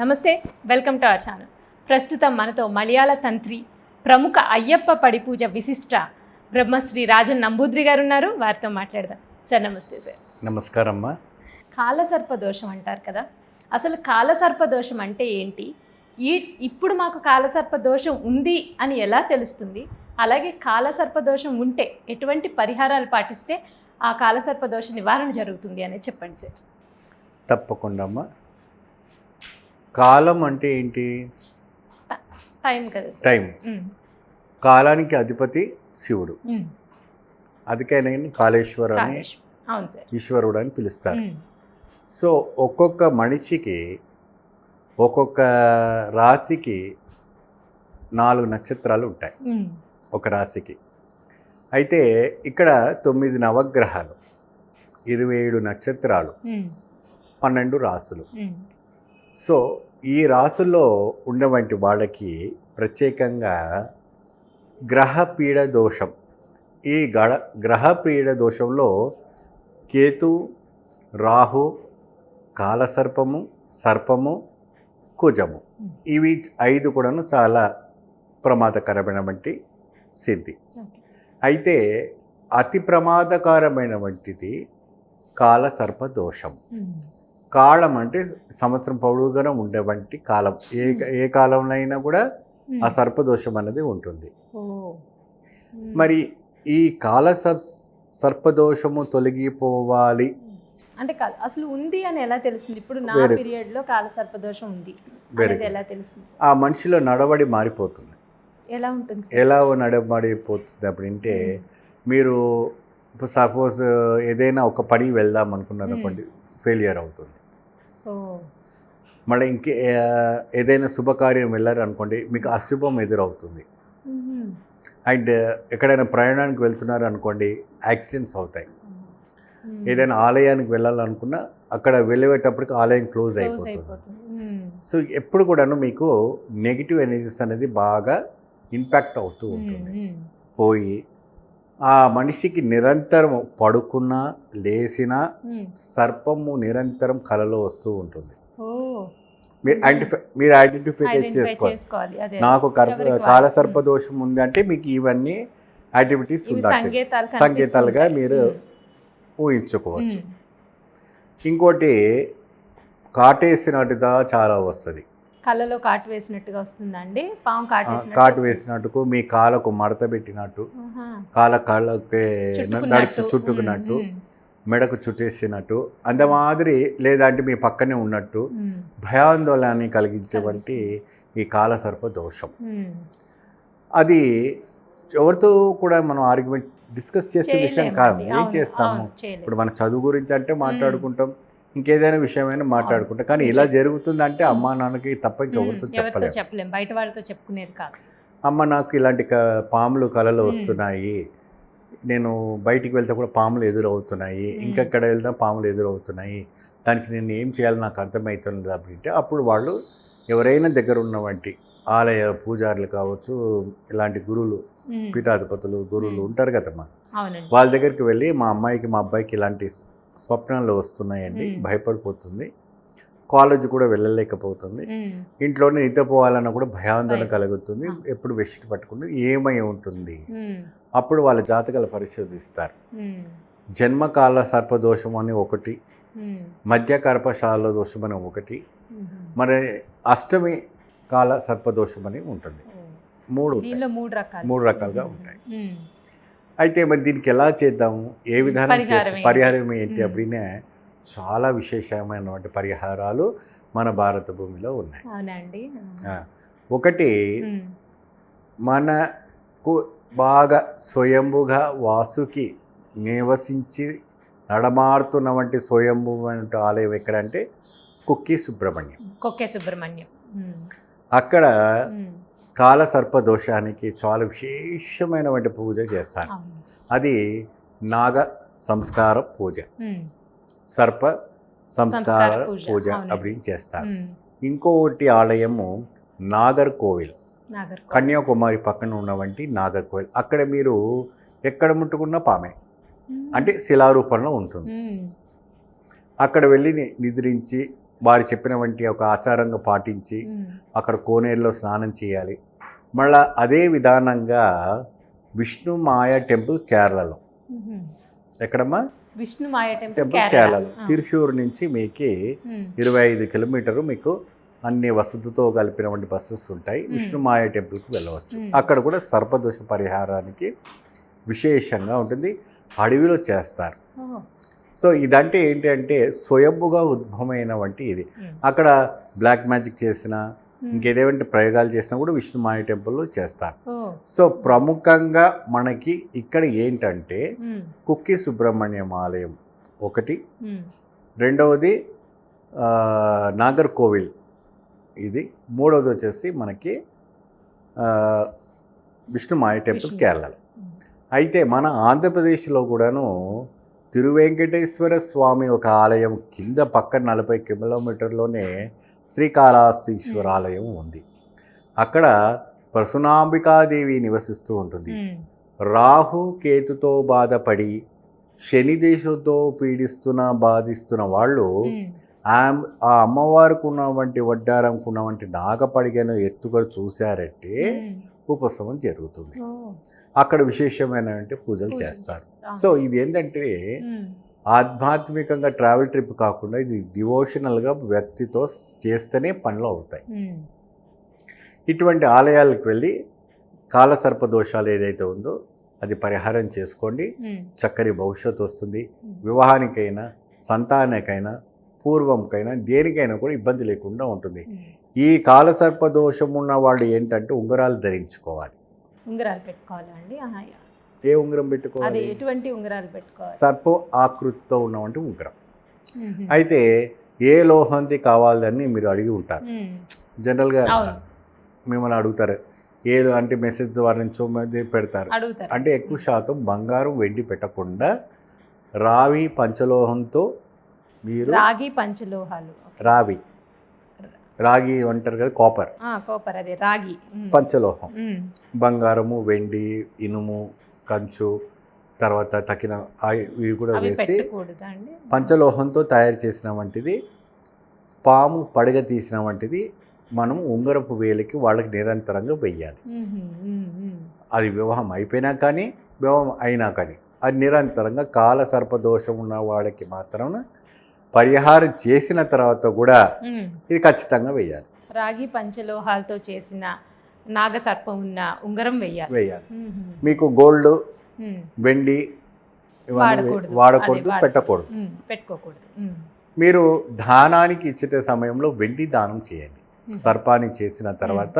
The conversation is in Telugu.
నమస్తే వెల్కమ్ టు అవర్ ఛానల్. ప్రస్తుతం మనతో మలయాళ తంత్రి ప్రముఖ అయ్యప్ప పడి పూజ విశిష్ట బ్రహ్మశ్రీ రాజన్ నంబూద్రి గారు ఉన్నారు. వారితో మాట్లాడదాం. సార్ నమస్తే సార్. నమస్కారం అమ్మా కాలసర్ప దోషం అంటారు కదా. అసలు కాలసర్ప దోషం అంటే ఏంటి? ఈ ఇప్పుడు మాకు కాలసర్ప దోషం ఉంది అని ఎలా తెలుస్తుంది? అలాగే కాలసర్ప దోషం ఉంటే ఎటువంటి పరిహారాలు పాటిస్తే ఆ కాలసర్ప దోష నివారణ జరుగుతుంది అనేది చెప్పండి సార్. తప్పకుండా అమ్మా. కాలం అంటే ఏంటి? టైం కదా టైం. కాలానికి అధిపతి శివుడు. అందుకనే కాళేశ్వర అని ఈశ్వరుడు అని పిలుస్తారు. సో ఒక్కొక్క మనిషికి ఒక్కొక్క రాశికి నాలుగు నక్షత్రాలు ఉంటాయి. ఒక రాశికి. అయితే ఇక్కడ తొమ్మిది నవగ్రహాలు ఇరవై ఏడు నక్షత్రాలు పన్నెండు రాసులు. సో ఈ రాసుల్లో ఉన్నవంటి వాళ్ళకి ప్రత్యేకంగా గ్రహపీడ దోషం. ఈ గడ గ్రహపీడ దోషంలో కేతు రాహు కాలసర్పము సర్పము కుజము. ఇవి ఐదు కూడాను చాలా ప్రమాదకరమైనటువంటి సిద్ధి. అయితే అతి ప్రమాదకరమైనటువంటిది కాలసర్ప దోషం. కాలం అంటే సంవత్సరం పొడుగుగా ఉండేవంటి కాలం ఏ ఏ కాలంలో అయినా కూడా. ఆ సర్పదోషం అనేది ఉంటుంది. ఉమ్. మరి ఈ కాల సర్- సర్పదోషము తొలగిపోవాలి అంటే కాదు అసలు ఉంది అని ఎలా తెలుస్తుంది ఇప్పుడు నా. పీరియడ్లో కాల సర్పదోషం ఉంది. ఎలా తెలుస్తుంది? ఆ మనిషిలో నడవడి మారిపోతుంది ఎలా ఉంటుంది? ఎలా నడవడిపోతుంది అప్పుడంటే మీరు ఇప్పుడు సపోజ్ ఏదైనా ఒక పని వెళ్దాం అనుకున్నారు అనుకోండి ఫెయిలియర్ అవుతుంది మళ్ళీ ఇంకే ఏదైనా శుభకార్యం వెళ్ళారు అనుకోండి మీకు అశుభం ఎదురవుతుంది. అండ్ ఎక్కడైనా ప్రయాణానికి వెళ్తున్నారు అనుకోండి యాక్సిడెంట్స్ అవుతాయి. ఏదైనా ఆలయానికి వెళ్ళాలనుకున్నా అక్కడ వెళ్ళేటప్పటికి ఆలయం క్లోజ్ అయిపోతుంది. సో ఎప్పుడు కూడాను మీకు నెగిటివ్ ఎనర్జీస్ అనేది బాగా ఇంపాక్ట్ అవుతూ ఉంటుంది. పోయి ఆ మనిషికి నిరంతరం పడుకున్నా లేచినా. సర్పము నిరంతరం కలలో వస్తూ ఉంటుంది. మీరు ఐడెంటిఫై మీరు ఐడెంటిఫై ఐడెంటిఫై చేసుకోవాలి. నాకు కర్ప ఎవరికి వాళ్ళు. కాలసర్ప దోషం ఉంది అంటే మీకు ఇవన్నీ యాక్టివిటీస్ ఉండాలి సంకేతాలు సంకేతాలుగా. మీరు ఊహించుకోవచ్చు. ఇంకోటి కాటేసినట్టుగా చాలా వస్తుంది. కళ్ళలో కాటు వేసినట్టుగా వస్తుందా అండి పాము కాటు కాటు? వేసినట్టుకు మీ కాలకు మడత పెట్టినట్టు. కాల కాళ్ళకి. నడిచి చుట్టుకున్నట్టు మెడకు చుట్టేసినట్టు అంత మాదిరి లేదంటే మీ పక్కనే ఉన్నట్టు ఉమ్, భయాందోళన కలిగించేవంటి ఈ కాలసర్ప దోషం. అది ఎవరితో కూడా మనం ఆర్గ్యుమెంట్ డిస్కస్ చేసే విషయం కాదు. ఏం చేస్తాము. ఇప్పుడు మన చదువు గురించి అంటే మాట్లాడుకుంటాం ఇంకేదైనా విషయమైనా మాట్లాడుకుంటాం. కానీ. ఇలా జరుగుతుందంటే అమ్మా నాన్నకి తప్ప ఇంకెవరితో ఎవరితో చెప్పలేము. చెప్పలేం. బయట వాళ్ళతో చెప్పుకునేది కాదు. అమ్మ నాకు ఇలాంటి క- పాములు కళలు. వస్తున్నాయి. నేను బయటికి వెళ్తే కూడా పాములు ఎదురవుతున్నాయి. ఇంకెక్కడ వెళ్ళినా పాములు ఎదురవుతున్నాయి. దానికి నేను ఏం చేయాలో? నాకు అర్థమవుతుంది అంటే అప్పుడు వాళ్ళు ఎవరైనా దగ్గర ఉన్నవంటి ఆలయ పూజారులు కావచ్చు ఇలాంటి గురువులు పీఠాధిపతులు గురువులు. ఉంటారు కదమ్మా. వాళ్ళ దగ్గరికి వెళ్ళి మా అమ్మాయికి మా అబ్బాయికి ఇలాంటి స్వప్నాలు వస్తున్నాయండి. భయపడిపోతుంది కాలేజ్ కూడా వెళ్ళలేకపోతుంది ఇంట్లోనే నిద్రపోవాలన్నా కూడా భయాందోళన భయం. కలుగుతుంది. ఎప్పుడు వెస్ట్ పట్టుకుంది ఏమై ఉంటుంది అప్పుడు వాళ్ళ జాతకాలు పరిశోధిస్తారు జన్మకాల సర్పదోషం అని ఒకటి ఉమ్, మధ్యకర్పశాల దోషం అని ఒకటి. మరి అష్టమి కాల సర్పదోషం అని ఉంటుంది. మూడు మూడు రకాలు మూడు రకాలుగా ఉంటాయి. అయితే మరి దీనికి ఎలా చేద్దాము? ఏ విధానం చేస్తే? పరిహారం ఏంటి. అప్పుడే చాలా విశేషమైనటువంటి పరిహారాలు మన భారత భూమిలో ఉన్నాయి. అవునా అండి ఆ, ఒకటి మనకు బాగా స్వయంభుగా వాసుకి నివసించి నడమాడుతున్న వంటి స్వయంభు వంటి ఆలయం ఎక్కడంటే కుక్కి సుబ్రహ్మణ్యం. కొక్కే సుబ్రహ్మణ్యం. అక్కడ కాలసర్ప దోషానికి చాలా విశేషమైనటువంటి పూజ చేస్తారు. అది నాగ సంస్కార పూజ. సర్ప సంస్కార పూజ. అప్పుడు చేస్తారు. ఇంకోటి ఆలయము నాగర్ కోవిల్. కన్యాకుమారి పక్కన ఉన్నవంటి నాగర్ కోవిల్. అక్కడ మీరు ఎక్కడ ముట్టుకున్న పామే. అంటే శిలారూపంలో ఉంటుంది. అక్కడ వెళ్ళి నిద్రించి వారు చెప్పిన వంటి ఒక ఆచారంగా పాటించి ఉమ్. అక్కడ కోనేరులో స్నానం చేయాలి మళ్ళా అదే విధానంగా విష్ణు మాయ టెంపుల్ కేరళలో. ఎక్కడమ్మా విష్ణు మాయ టెంపుల్ టెంపుల్ కేరళ కేరళలో ఆ. తిరుషూరు నుంచి మీకు ఉమ్. ఇరవై ఐదు కిలోమీటర్లు మీకు అన్ని వసతితో కలిపినటువంటి బస్సెస్ ఉంటాయి విష్ణు మాయ టెంపుల్కి వెళ్ళవచ్చు. అక్కడ కూడా సర్పదోష పరిహారానికి విశేషంగా ఉంటుంది అడవిలో చేస్తారు. సో ఇదంటే ఏంటి అంటే స్వయంభుగా ఉద్భవమైన వంటి ఇది ఉమ్. అక్కడ బ్లాక్ మ్యాజిక్ చేసిన ఉమ్. ఇంకేదేవంటి ప్రయోగాలు చేసినా కూడా విష్ణు మాయ టెంపుల్లో చేస్తారు. సో ప్రముఖంగా మనకి ఇక్కడ ఏంటంటే ఉమ్. కుక్కి సుబ్రహ్మణ్యం ఆలయం ఒకటి. రెండవది నాగర్కోవిల్ ఇది మూడవది వచ్చేసి మనకి ఆ, విష్ణు మాయ టెంపుల్. కేరళలో. అయితే మన ఆంధ్రప్రదేశ్లో కూడాను తిరువెంకటేశ్వర స్వామి ఒక ఆలయం కింద పక్కన నలభై కిలోమీటర్లోనే శ్రీకాళహస్తీశ్వర. ఆలయం ఉంది అక్కడ పరశునాంబికాదేవి నివసిస్తూ ఉంటుంది. రాహు కేతుతో బాధపడి శని దేశంతో పీడిస్తున్న బాధిస్తున్న వాళ్ళు ఆ అమ్మవారికి ఉన్నవంటి వడ్డారంకు ఉన్నవంటి నాగపడిగను ఎత్తుకొని చూశారంటే ఉమ్. ఉపశమనం జరుగుతుంది. అక్కడ విశేషమైనటువంటి పూజలు చేస్తారు. సో ఇది ఏంటంటే. ఆధ్యాత్మికంగా ట్రావెల్ ట్రిప్ కాకుండా ఇది డివోషనల్గా వ్యక్తితో చేస్తేనే పనులు అవుతాయి. ఇటువంటి ఆలయాలకు వెళ్ళి కాలసర్ప దోషాలు ఏదైతే ఉందో అది పరిహారం చేసుకోండి. చక్కని భవిష్యత్తు వస్తుంది. వివాహానికైనా సంతానానికైనా పూర్వంకైనా దేనికైనా కూడా ఇబ్బంది లేకుండా ఉంటుంది. ఈ కాలసర్ప దోషం ఉన్న వాళ్ళు ఏంటంటే ఉంగరాలు ధరించుకోవాలి ఉంగరాలు పెట్టుకోవాలా అండి ఆహా, యా. ఏ ఉంగరం అది పెట్టుకోవాలి ఎటువంటి ఉంగరాలు పెట్టుకోవాలి? సర్ప ఆకృతితో ఉన్నటువంటి ఉంగరం. అయితే ఏ లోహంది కావాలని మీరు అడిగి ఉంటారు. జనరల్గా మిమ్మల్ని అడుగుతారు. ఏ అంటే మెసేజ్ ద్వారా నుంచో పెడతారు. అంటే ఎక్కువ శాతం బంగారం వెండి పెట్టకుండా రావి పంచలోహంతో మీరు రాగి పంచలోహాలు. రావి. రాగి అంటారు కదా కాపర్ కోపర్ అదే రాగి. పంచలోహం. బంగారము వెండి ఇనుము కంచు తర్వాత తగిన ఆ- ఇవి కూడా వేసి పంచలోహంతో తయారు చేసిన వంటిది పాము పడగ తీసిన వంటిది మనం ఉంగరపు వేలికి వాళ్ళకి నిరంతరంగా వెయ్యాలి. అది వివాహం అయిపోయినా కానీ వివాహం అయినా కానీ అది నిరంతరంగా కాల సర్పదోషం ఉన్న వాడికి మాత్రం పరిహారం చేసిన తర్వాత కూడా. ఇది ఖచ్చితంగా వెయ్యాలి రాగి పంచలోహాలతో చేసిన నాగసర్పం ఉన్న ఉంగరం వేయాలి ఉహు, మీకు గోల్డ్. వెండి వాడకూడదు. పెట్టకూడదు పెట్టుకోకూడదు. మీరు దానానికి ఇచ్చే సమయంలో వెండి దానం చేయండి. సర్పాన్ని చేసిన తర్వాత